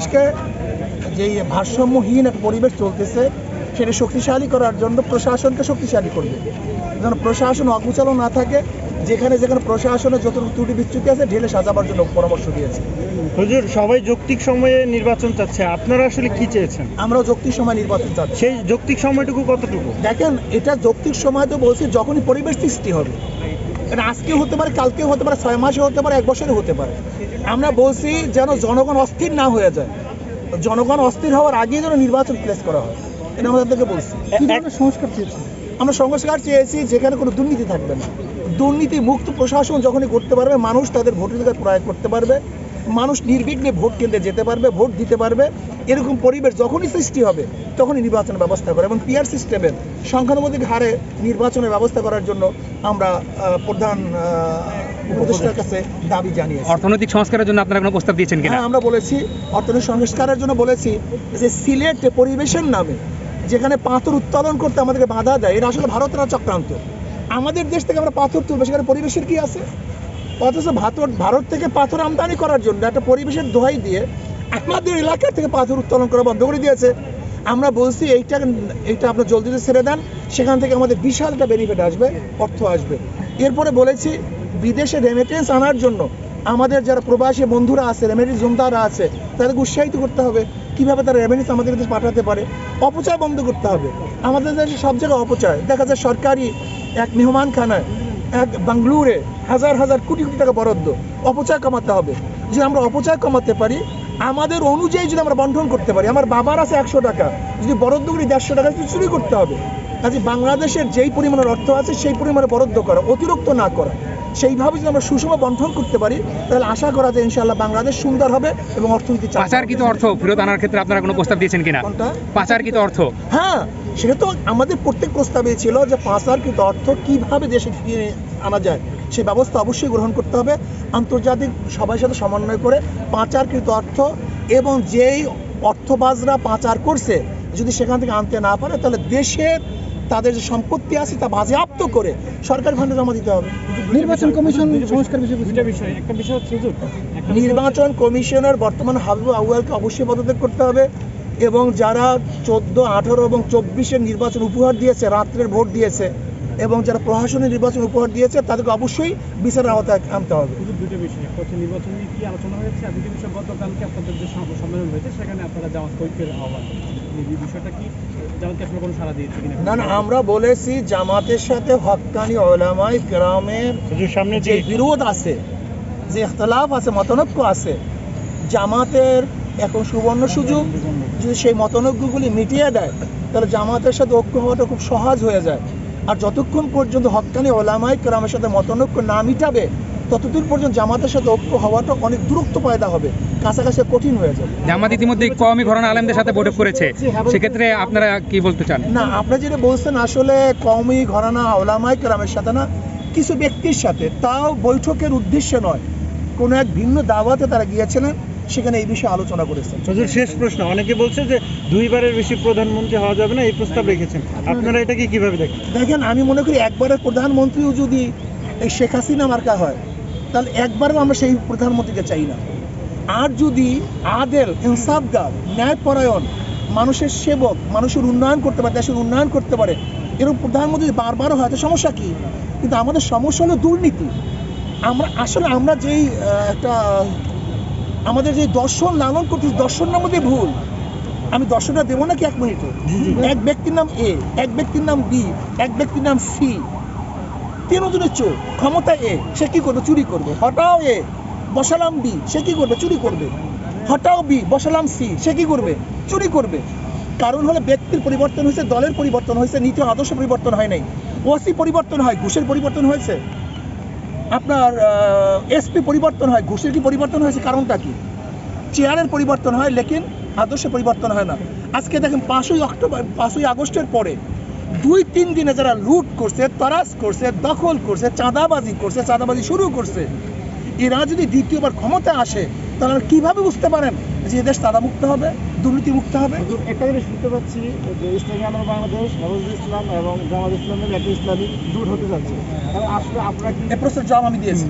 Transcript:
দেশকে যে ভারসাম্যহীন একটা পরিবেশ চলতেছে সেটা শক্তিশালী করার জন্য প্রশাসনকে শক্তিশালী করবে। যেন প্রশাসন অকুচালো না থাকে যেখানে যেখানে প্রশাসনের যতটুকু ত্রুটি বিচ্যুতি আছে ঢেলে সাজাবার জন্য পরামর্শ দিয়েছে। হুজুর সবাই যৌক্তিক সময়ে নির্বাচন চাচ্ছে। আপনারা আসলে কি চেয়েছেন? আমরাও যৌক্তিক সময় নির্বাচন চাচ্ছি। সেই যৌক্তিক সময়টুকু কতটুকু? দেখেন এটা যৌক্তিক সময় তো বলছি যখনই পরিবেশ সৃষ্টি হবে। এটা আজকে হতে পারে কালকে হতে পারে ছয় মাসে হতে পারে এক বছরে হতে পারে। আমরা বলছি যেন জনগণ অস্থির না হয়ে যায়। জনগণ অস্থির হওয়ার আগে যেন নির্বাচন প্লেস করা হয়। এটা আমাদেরকে বলছি। সংস্কার চেয়েছি আমরা সংস্কার চেয়েছি যেখানে কোনো দুর্নীতি থাকবে না। দুর্নীতি মুক্ত প্রশাসন যখনই করতে পারবে মানুষ তাদের ভোটাধিকার প্রয়োগ করতে পারবে। মানুষ নির্বিঘ্নে ভোট কেন্দ্রে যেতে পারবে ভোট দিতে পারবে। এরকম পরিবেশ যখনই সৃষ্টি হবে তখনই নির্বাচনের ব্যবস্থা করে। এবং পিআর সিস্টেমের সংখ্যানুপাতিক হারে নির্বাচনের ব্যবস্থা করার জন্য আমরা প্রধান উপদেষ্টার কাছে দাবি জানিয়েছি। অর্থনৈতিক সংস্কারের জন্য আপনারা কোনো প্রস্তাব দিয়েছেন কিনা? হ্যাঁ আমরা বলেছি অর্থনৈতিক সংস্কারের জন্য বলেছি যে সিলেট পরিবেশের নামে যেখানে পাথর উত্তোলন করতে আমাদেরকে বাধা দেয় এটা আসলে ভারতের চক্রান্ত। আমাদের দেশ থেকে আমরা পাথর তুলবো সেখানে পরিবেশের কি আছে? অথচ ভারত ভারত থেকে পাথর আমদানি করার জন্য একটা পরিবেশের দোহাই দিয়ে আমাদের এলাকা থেকে পাথর উত্তোলন করা বন্ধ করে দিয়েছে। আমরা বলছি, এইটা এইটা আপনার জলদি ছেড়ে দেন, সেখান থেকে আমাদের বিশাল একটা বেনিফিট আসবে, অর্থ আসবে। এরপরে বলেছি, বিদেশে রেমিটেন্স আনার জন্য আমাদের যারা প্রবাসী বন্ধুরা আছে রেমিটেন্স জমদারা আছে, তাদেরকে উৎসাহিত করতে হবে, কীভাবে তারা রেমিটেন্স আমাদের কাছে পাঠাতে পারে। অপচয় বন্ধ করতে হবে। আমাদের দেশে সব জায়গায় অপচয়। দেখা যায় সরকারি এক মেহমানখানায় এক বাংলুরে হাজার হাজার কোটি কোটি টাকা বরাদ্দ। অপচয় কমাতে হবে। যদি আমরা অপচয় কমাতে পারি, আমাদের অনুযায়ী যদি আমরা বন্টন করতে পারি, আমার বাবার আছে একশো টাকা, যদি বরাদ্দ করি দেড়শো টাকা যদি চুরি করতে হবে। কাজে বাংলাদেশের যেই পরিমাণের অর্থ আছে, সেই পরিমাণে বরাদ্দ করা, অতিরিক্ত না করা। সেইভাবে যদি আমরা সুষম বন্টন করতে পারি তাহলে আশা করা যায় ইনশাআল্লাহ বাংলাদেশ সুন্দর হবে এবং অর্থনীতি। পাচারকৃত অর্থ ফেরত আনার ক্ষেত্রে আপনারা কোনো প্রস্তাব দিয়েছেন কিনা? পাচারকৃত অর্থ। হ্যাঁ সেটা তো আমাদের প্রত্যেক প্রস্তাবে ছিল যে পাচারকৃত অর্থ কীভাবে দেশে ফিরিয়ে আনা যায় সেই ব্যবস্থা অবশ্যই গ্রহণ করতে হবে। আন্তর্জাতিক সবার সাথে সমন্বয় করে পাচারকৃত অর্থ এবং যেই অর্থবাজরা পাচার করছে যদি সেখান থেকে আনতে না পারে তাহলে দেশের তাদের যে সম্পত্তি আছে তা বাজেয়াপ্ত করে সরকার ফান্ডে জমা দিতে হবে। নির্বাচন কমিশন সংস্কার বিষয়ে দুইটা বিষয় একটা বিষয় হচ্ছে হুজুর নির্বাচন কমিশনের বর্তমান হাবিব আউয়ালকে অবশ্যই পদত্যাগ করতে হবে এবং যারা চোদ্দ আঠারো এবং চব্বিশের নির্বাচন উপহার দিয়েছে রাত্রের ভোট দিয়েছে এবং যারা প্রশাসনের নির্বাচন উপহার দিয়েছে তাদেরকে অবশ্যই বিচারের আওতায় আনতে হবে। দুটো বিষয় একটা হচ্ছে নির্বাচন নিয়ে কি আলোচনা হয়েছে আর দ্বিতীয় বিষয় গতকালকে আপনাদের যে সম্মেলন হয়েছে সেখানে আপনারা জামাত কৈফের আহ্বান বিষয়টা কি জামাতকে আসলে কোনো সারা দিয়েছে কিনা? না না আমরা বলেছি জামাতের সাথে হক্কানি ওলামাই গ্রামের সামনে যে বিরোধ আছে যে ইখতলাফ আছে মতানৈক্য আছে জামাতের এখন সুবর্ণ সুযোগ যদি সেই মতানৈক্যগুলি মিটিয়ে দেয় তাহলে জামাতের সাথে ঐক্য হওয়াটা খুব সহজ হয়ে যায়। আর যতক্ষণ পর্যন্ত হক্কানি ওলামাই গ্রামের সাথে মতানৈক্য না মিটাবে ততদূর পর্যন্ত জামাতের সাথে ঐক্য হওয়াটা অনেক দূরত্ব পয়দা হবে কাছাকাছি কঠিন হয়ে যাবে। জামাত ইতিমধ্যে কওমি ঘরানা আলেমদের সাথে বৈঠক করেছে। সেক্ষেত্রে আপনারা কি বলতে চান? না আপনারা যেটা বলছেন আসলে কওমি ঘরানা ওলামাই গ্রামের সাথে না কিছু ব্যক্তির সাথে। তাও বৈঠকের উদ্দেশ্যে নয়। কোনো এক ভিন্ন দাওয়াতে তারা গিয়েছিলেন সেখানে এই বিষয়ে আলোচনা করেছেন। হুজুর শেষ প্রশ্ন। অনেকে বলছে যে দুইবারের বেশি প্রধানমন্ত্রী হওয়া যাবে না এই প্রস্তাব রেখেছেন। আপনারা এটাকে কীভাবে দেখেন? দেখেন আমি মনে করি একবারের প্রধানমন্ত্রীও যদি এই শেখ হাসিনা মার্কা হয় তাহলে একবারও আমরা সেই প্রধানমন্ত্রীকে চাই না। আর যদি আদেল ইনসাফগার ন্যায়পরায়ণ মানুষের সেবক মানুষের উন্নয়ন করতে পারে দেশের উন্নয়ন করতে পারে এরকম প্রধানমন্ত্রী যদি বারবার হয় তো সমস্যা কী? কিন্তু আমাদের সমস্যা হলো দুর্নীতি। আমরা আসলে আমরা যেই একটা আমাদের যে দর্শন লালন করতেছি দর্শনের মধ্যে ভুল আমি দর্শনটা দেবো নাকি এক মিনিটে? এক ব্যক্তির নাম এ এক ব্যক্তির নাম বি এক ব্যক্তির নাম সি তিনজনের চোর। ক্ষমতা এ, সে কি করবে? চুরি করবে। হটাও এ, বসালাম বি, সে কি করবে? চুরি করবে। হটাও বি, বসালাম সি, সে কি করবে? চুরি করবে। কারণ হলো ব্যক্তির পরিবর্তন হয়েছে, দলের পরিবর্তন হয়েছে, নীতি আদর্শ পরিবর্তন হয় নাই। ওসি পরিবর্তন হয়, ঘুষের পরিবর্তন হয়েছে। আপনার এসপি পরিবর্তন হয়, ঘুষের কি পরিবর্তন হয়েছে? কারণটা কি? চেয়ারের পরিবর্তন হয়, লেকিন আদর্শে পরিবর্তন হয় না। আজকে দেখেন পাঁচই অক্টোবর, পাঁচই আগস্টের পরে দুই তিন দিনে যারা লুট করছে তরাস করছে দখল করছে চাঁদাবাজি করছে চাঁদাবাজি শুরু করছে এরা যদি দ্বিতীয়বার ক্ষমতায় আসে তাহলে কীভাবে বুঝতে পারেন যে এদেশ মুক্ত হবে দুর্নীতি মুক্ত হবে একটা জিনিস শুনতে পাচ্ছি যে ইসলামী আন্দোলন বাংলাদেশ নজরুল ইসলাম এবং জামাত ইসলামের একটা ইসলামী জোট হতে যাচ্ছে। আসলে আপনারা প্রশ্নের জবাব আমি দিয়েছি।